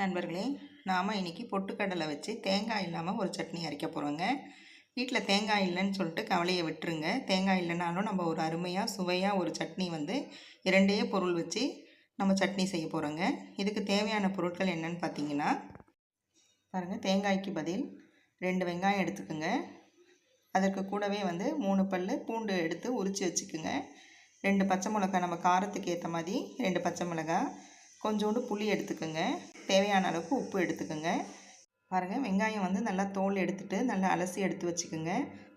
நண்பர்களே நாம் இன்றைக்கி பொட்டுக்கடலை வச்சு தேங்காய் இல்லாமல் ஒரு சட்னி அரைக்க போகிறோங்க வீட்டில் தேங்காய் இல்லைன்னு சொல்லிட்டு கவலையை விட்டுருங்க. தேங்காய் இல்லைனாலும் நம்ம ஒரு அருமையாக சுவையாக ஒரு சட்னி வந்து இரண்டே பொருள் வச்சு நம்ம சட்னி செய்ய போகிறோங்க இதுக்கு தேவையான பொருட்கள் என்னன்னு பார்த்தீங்கன்னா பாருங்கள் தேங்காய்க்கு பதில் ரெண்டு வெங்காயம் எடுத்துக்கோங்க. அதற்கு கூடவே வந்து மூணு பல் பூண்டு எடுத்து உரித்து வச்சுக்கோங்க. ரெண்டு பச்சை மிளகா நம்ம காரத்துக்கு ஏற்ற மாதிரி ரெண்டு பச்சை மிளகா கொஞ்சோண்டு புளி எடுத்துக்கோங்க. தேவையான அளவுக்கு உப்பு எடுத்துக்கோங்க. பாருங்கள் வெங்காயம் வந்து நல்லா தோல் எடுத்துகிட்டு நல்லா அலசி எடுத்து வச்சுக்கோங்க.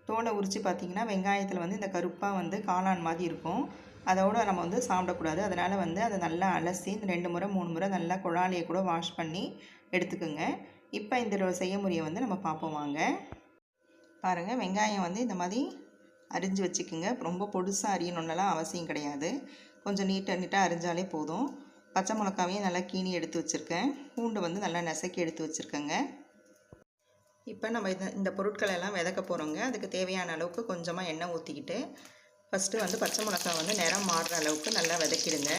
தோலை உரித்து பார்த்தீங்கன்னா வெங்காயத்தில் வந்து இந்த கருப்பாக வந்து காளான் மாதிரி இருக்கும். அதோட நம்ம வந்து சாப்பிடக்கூடாது. அதனால் வந்து அதை நல்லா அலசி இந்த ரெண்டு முறை மூணு முறை நல்லா குழாலியை கூட வாஷ் பண்ணி எடுத்துக்கோங்க. இப்போ இந்த செய்யமுறையை வந்து நம்ம பார்ப்போம் வாங்க. பாருங்கள் வெங்காயம் வந்து இந்த மாதிரி அரிஞ்சு வச்சுக்கோங்க. ரொம்ப பொடுசாக அரியணுன்னெல்லாம் அவசியம் கிடையாது. கொஞ்சம் நீட்டாக நீட்டாக அரிஞ்சாலே போதும். பச்சை மிளகாவையும் நல்லா கீனி எடுத்து வச்சுருக்கேன். பூண்டு வந்து நல்லா நெசக்கி எடுத்து வச்சுருக்கேங்க. இப்போ நம்ம இந்த இந்த பொருட்களை எல்லாம் விதக்க போகிறோங்க அதுக்கு தேவையான அளவுக்கு கொஞ்சமாக எண்ணெய் ஊற்றிக்கிட்டு ஃபஸ்ட்டு வந்து பச்சை மிளகா வந்து நிறம் மாறுற அளவுக்கு நல்லா விதக்கிடுங்க.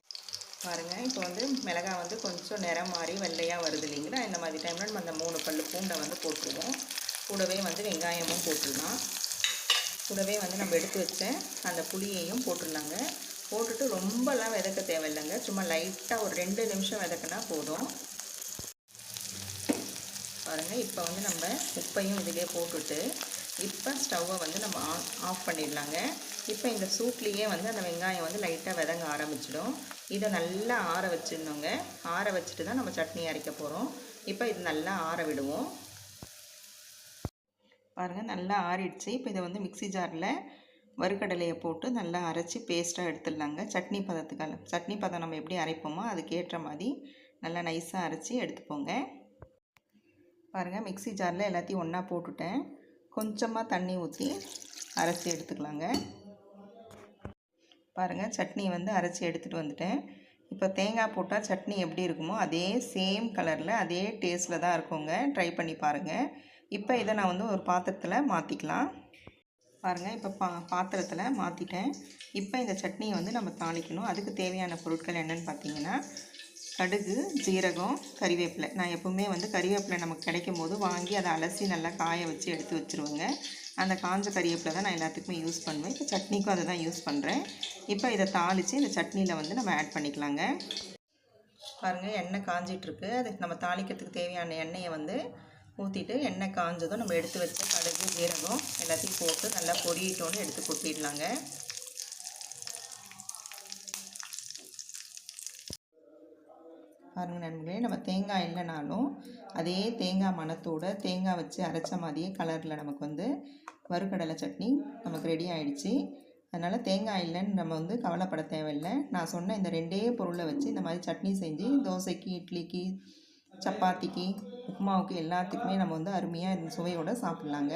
பாருங்கள் இப்போ வந்து மிளகா வந்து கொஞ்சம் நிறம் மாறி வெள்ளையாக வருது இல்லைங்களா? இந்த மாதிரி டைமில் நம்ம அந்த மூணு பல் பூண்டை வந்து போட்டுருவோம். கூடவே வந்து வெங்காயமும் போட்டுடலாம். கூடவே வந்து நம்ம எடுத்து வச்ச அந்த புளியையும் போட்டுடலாங்க. போட்டுட்டு ரொம்பலாம் விதக்க தேவையில்லைங்க. சும்மா லைட்டாக ஒரு ரெண்டு நிமிஷம் விதக்குனா போதும். பாருங்கள் இப்போ வந்து நம்ம உப்பையும் இதிலே போட்டுட்டு இப்போ ஸ்டவ்வை வந்து நம்ம ஆன் ஆஃப் பண்ணிடலாங்க. இப்போ இந்த சூட்லேயே வந்து அந்த வெங்காயம் வந்து லைட்டாக விதங்க ஆரம்பிச்சிடும். இதை நல்லா ஆற வச்சிடணுங்க. ஆற வச்சுட்டு தான் நம்ம சட்னி அரைக்க போகிறோம் இப்போ இது நல்லா ஆற விடுவோம். பாருங்கள் நல்லா ஆறிடுச்சு. இப்போ இதை வந்து மிக்சி ஜாரில் வறுக்கடலையை போட்டு நல்லா அரைச்சி பேஸ்ட்டாக எடுத்துடலாங்க. சட்னி பதத்துக்காக சட்னி பதம் நம்ம எப்படி அரைப்போமோ அதுக்கேற்ற மாதிரி நல்லா நைஸாக அரைச்சி எடுத்துப்போங்க பாருங்கள் மிக்சி ஜாரில் எல்லாத்தையும் ஒன்றா போட்டுட்டேன். கொஞ்சமாக தண்ணி ஊற்றி அரைச்சி எடுத்துக்கலாங்க. பாருங்கள் சட்னி வந்து அரைச்சி எடுத்துகிட்டு வந்துட்டேன். இப்போ தேங்காய் போட்டால் சட்னி எப்படி இருக்குமோ அதே சேம் கலரில் அதே டேஸ்ட்டில் தான் இருக்குங்க. ட்ரை பண்ணி பாருங்கள் இப்போ இதை நான் வந்து ஒரு பாத்திரத்தில் மாற்றிக்கலாம் பாருங்கள் இப்போ பா பாத்திரத்தில் மாற்றிட்டேன் இப்போ இந்த சட்னியை வந்து நம்ம தாளிக்கணும். அதுக்கு தேவையான பொருட்கள் என்னென்னு பார்த்தீங்கன்னா கடுகு ஜீரகம் கறிவேப்பிலை. நான் எப்போவுமே வந்து கறிவேப்பிலை நமக்கு கிடைக்கும் போது வாங்கி அதை அலசி நல்லா காய வச்சு எடுத்து வச்சுருவேங்க. அந்த காஞ்ச கறிவேப்பிலை தான் நான் எல்லாத்துக்குமே யூஸ் பண்ணுவேன். இப்போ சட்னிக்கும் அதை தான் யூஸ் பண்ணுறேன் இப்போ இதை தாளித்து இந்த சட்னியில் வந்து நம்ம ஆட் பண்ணிக்கலாங்க. பாருங்கள் எண்ணெய் காஞ்சிட்ருக்கு அதுக்கு நம்ம தாளிக்கிறதுக்கு தேவையான எண்ணெயை வந்து ஊற்றிட்டு எண்ணெய் காஞ்சதும் நம்ம எடுத்து வச்ச கடுகு ஜீரகம் எல்லாத்தையும் போட்டு நல்லா பொடியிட்டோன்னு எடுத்து கொட்டிடலாங்க. பாருங்கள் நண்பர்களே நம்ம தேங்காய் இல்லைனாலும் அதே தேங்காய் மணத்தோட தேங்காய் வச்சு அரைச்ச மாதிரியே கலரில் நமக்கு வந்து வறுக்கடலை சட்னி நமக்கு ரெடி ஆகிடுச்சி அதனால் தேங்காய் இல்லைன்னு நம்ம வந்து கவலைப்பட தேவையில்லை. நான் சொன்ன இந்த ரெண்டே பொருளை வச்சு இந்த மாதிரி சட்னி செஞ்சு தோசைக்கு இட்லிக்கு சப்பாத்திக்கு உப்புமாவுக்கு எல்லாத்துக்குமே நம்ம வந்து அருமையாக இந்த சுவையோடு சாப்பிட்லாங்க.